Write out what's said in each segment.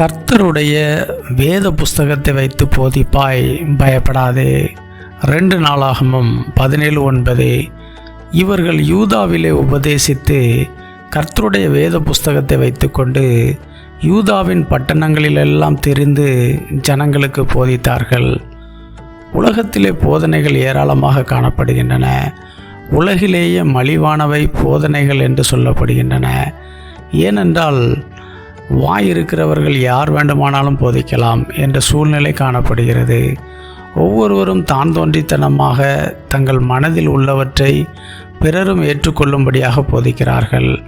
கர்த்தருடைய வேத புஸ்தகத்தை வைத்து போதிப்பாய் பயப்படாதே. ரெண்டு நாளாகமும் பதினேழு ஒன்பது. இவர்கள் யூதாவிலே உபதேசித்து கர்த்தருடைய வேத புஸ்தகத்தை வைத்துக்கொண்டு யூதாவின் பட்டணங்களிலெல்லாம் தெரிந்து ஜனங்களுக்கு போதித்தார்கள். உலகத்திலே போதனைகள் ஏராளமாக காணப்படுகின்றன. உலகிலேயே மலிவானவை போதனைகள் என்று சொல்லப்படுகின்றன. ஏனென்றால் வாய் இருக்கிறவர்கள் யார் வேண்டுமானாலும் போதிக்கலாம் என்ற சூழ்நிலை காணப்படுகிறது. ஒவ்வொருவரும் தான் தோன்றித்தனமாக தங்கள் மனதில் உள்ளவற்றை பிறரும் ஏற்றுக்கொள்ளும்படியாக போதிக்கிறார்கள்.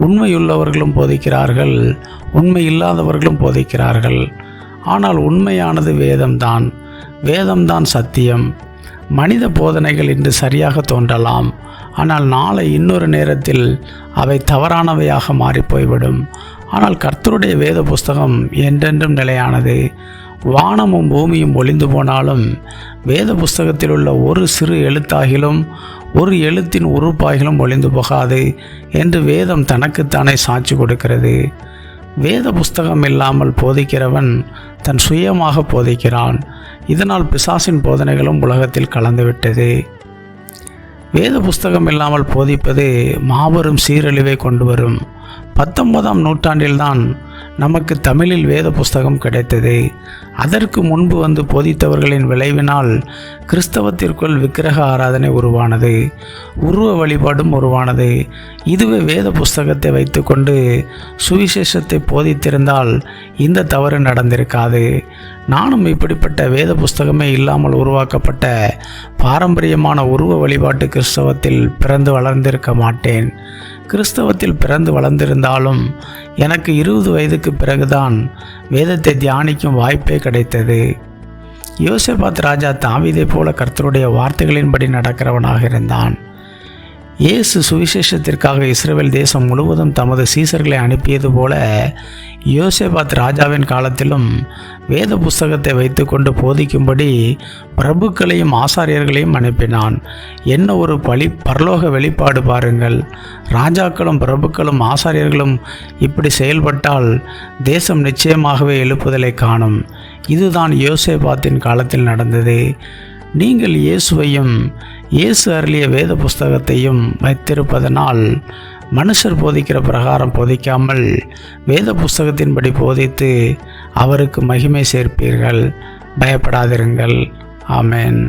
உண்மையுள்ளவர்களும் போதிக்கிறார்கள் உண்மை இல்லாதவர்களும் போதிக்கிறார்கள். ஆனால் உண்மையானது வேதம்தான். வேதம்தான் சத்தியம். மனித போதனைகள் இன்று சரியாக தோன்றலாம். ஆனால் நாளை இன்னொரு நேரத்தில் அவை தவறானவையாக மாறிப்போய்விடும் ஆனால் கர்த்தருடைய வேத புஸ்தகம் என்றென்றும் நிலையானது. வானமும் பூமியும் ஒளிந்து போனாலும் வேத புஸ்தகத்தில் உள்ள ஒரு சிறு எழுத்தாகிலும் ஒரு எழுத்தின் உறுப்பாகிலும் ஒளிந்து போகாது என்று வேதம் தனக்குத்தானே சாட்சி கொடுக்கிறது. வேத புஸ்தகம் இல்லாமல் போதிக்கிறவன் தன் சுயமாக போதிக்கிறான். இதனால் பிசாசின் போதனைகளும் உலகத்தில் கலந்துவிட்டது. வேத புஸ்தகம் இல்லாமல் போதிப்பது மாபெரும் சீரழிவை கொண்டு வரும் பத்தொன்பதாம் நூற்றாண்டில்தான் நமக்கு தமிழில் வேத புஸ்தகம் கிடைத்தது. அதற்கு முன்பு வந்து போதித்தவர்களின் விளைவினால் கிறிஸ்தவத்திற்குள் விக்கிரக ஆராதனை உருவானது. உருவ வழிபாடும் உருவானது. இதுவே வேத புஸ்தகத்தை வைத்துக்கொண்டு சுவிசேஷத்தை போதித்திருந்தால் இந்த தவறு நடந்திருக்காது. நானும் இப்படிப்பட்ட வேத புஸ்தகமே இல்லாமல் உருவாக்கப்பட்ட பாரம்பரியமான உருவ வழிபாட்டு கிறிஸ்தவத்தில் பிறந்து வளர்ந்திருக்க மாட்டேன். கிறிஸ்தவத்தில் பிறந்து வளர்ந்திருந்தாலும் எனக்கு இருபது வயதுக்கு பிறகுதான் வேதத்தை தியானிக்கும் வாய்ப்பே கிடைத்தது. யோசபாத் ராஜா தாவிதை போல கர்த்தருடைய வார்த்தைகளின்படி நடக்கிறவனாக இருந்தான். இயேசு சுவிசேஷத்திற்காக இஸ்ரேல் தேசம் முழுவதும் தமது சீசர்களை அனுப்பியது போல யோசேபாத் ராஜாவின் காலத்திலும் வேத புஸ்தகத்தை வைத்துக்கொண்டு போதிக்கும்படி பிரபுக்களையும் ஆசாரியர்களையும் அனுப்பினான். என்ன ஒரு பழி பரலோக வெளிப்பாடு பாருங்கள். ராஜாக்களும் பிரபுக்களும் ஆசாரியர்களும் இப்படி செயல்பட்டால் தேசம் நிச்சயமாகவே எழுப்புதலை காணும். இதுதான் யோசேபாத்தின் காலத்தில் நடந்தது. நீங்கள் இயேசுவையும் இயேசு அருளிய வேத புஸ்தகத்தையும் வைத்திருப்பதனால் மனுஷர் போதிக்கிற பிரகாரம் போதிக்காமல் வேத புஸ்தகத்தின்படி போதித்து அவருக்கு மகிமை சேர்ப்பீர்கள். பயப்படாதிருங்கள். ஆமேன்.